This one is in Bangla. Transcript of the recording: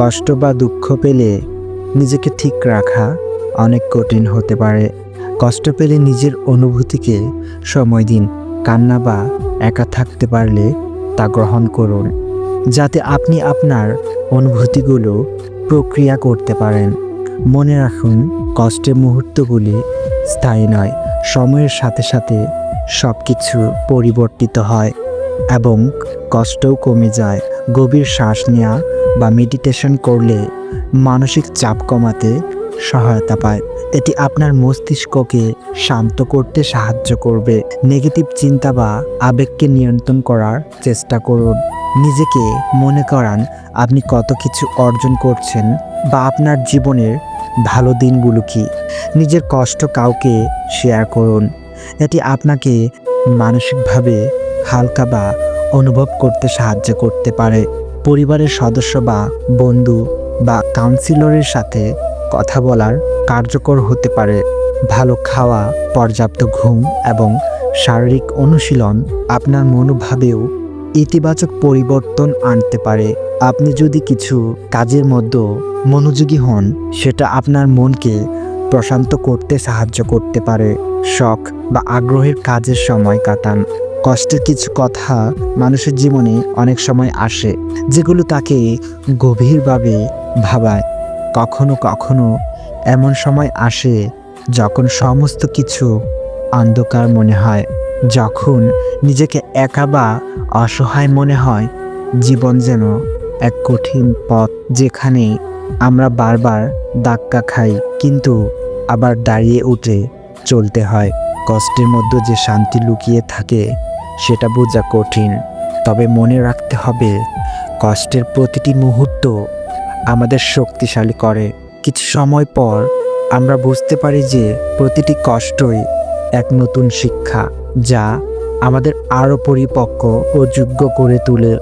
কষ্ট বা দুঃখ পেলে নিজেকে ঠিক রাখা অনেক কঠিন হতে পারে। কষ্ট পেলে নিজের অনুভূতিকে সময় দিন, কান্না বা একা থাকতে পারলে তা গ্রহণ করুন, যাতে আপনি আপনার অনুভূতিগুলো প্রক্রিয়া করতে পারেন। মনে রাখুন, কষ্টের মুহূর্তগুলি স্থায়ী নয়, সময়ের সাথে সাথে সব কিছু পরিবর্তিত হয় এবং কষ্টও কমে যায়। গভীর শ্বাস নেওয়া বা মেডিটেশন করলে মানসিক চাপ কমাতে সহায়তা পায়। এটি আপনার মস্তিষ্ককে শান্ত করতে সাহায্য করবে। নেগেটিভ চিন্তা বা আবেগকে নিয়ন্ত্রণ করার চেষ্টা করুন। নিজেকে মনে করান, আপনি কত কিছু অর্জন করছেন বা আপনার জীবনের ভালো দিনগুলো কি। নিজের কষ্ট কাউকে শেয়ার করুন। এটি আপনাকে মানসিকভাবে হালকা বা অনুভব করতে সাহায্য করতে পারে। পরিবারের সদস্য বা বন্ধু বা কাউন্সিলরের সাথে কথা বলার কার্যকর হতে পারে। ভালো খাওয়া, পর্যাপ্ত ঘুম এবং শারীরিক অনুশীলন আপনার মনোভাবেও ইতিবাচক পরিবর্তন আনতে পারে। আপনি যদি কিছু কাজের মধ্যে মনোযোগী হন, সেটা আপনার মনকে প্রশান্ত করতে সাহায্য করতে পারে। শখ বা আগ্রহের কাজের সময় কাটান। কষ্টের কিছু কথা মানুষের জীবনে অনেক সময় আসে, যেগুলো তাকে গভীরভাবে ভাবায়। কখনো কখনো এমন সময় আসে যখন সমস্ত কিছু অন্ধকার মনে হয়, যখন নিজেকে একা বা অসহায় মনে হয়। জীবন যেন এক কঠিন পথ যেখানে আমরা বারবার ধাক্কা খাই, কিন্তু আবার দাঁড়িয়ে উঠে চলতে হয়। কষ্টের মধ্যে যে শান্তি লুকিয়ে থাকে সেটা বোঝা কঠিন। তবে মনে রাখতে হবে, কষ্টের প্রতিটি মুহূর্ত আমাদের শক্তিশালী করে। কিছু সময় পর আমরা বুঝতে পারি যে প্রতিটি কষ্টই এক নতুন শিক্ষা, যা আমাদের আরও পরিপক্ক ও যোগ্য করে তোলে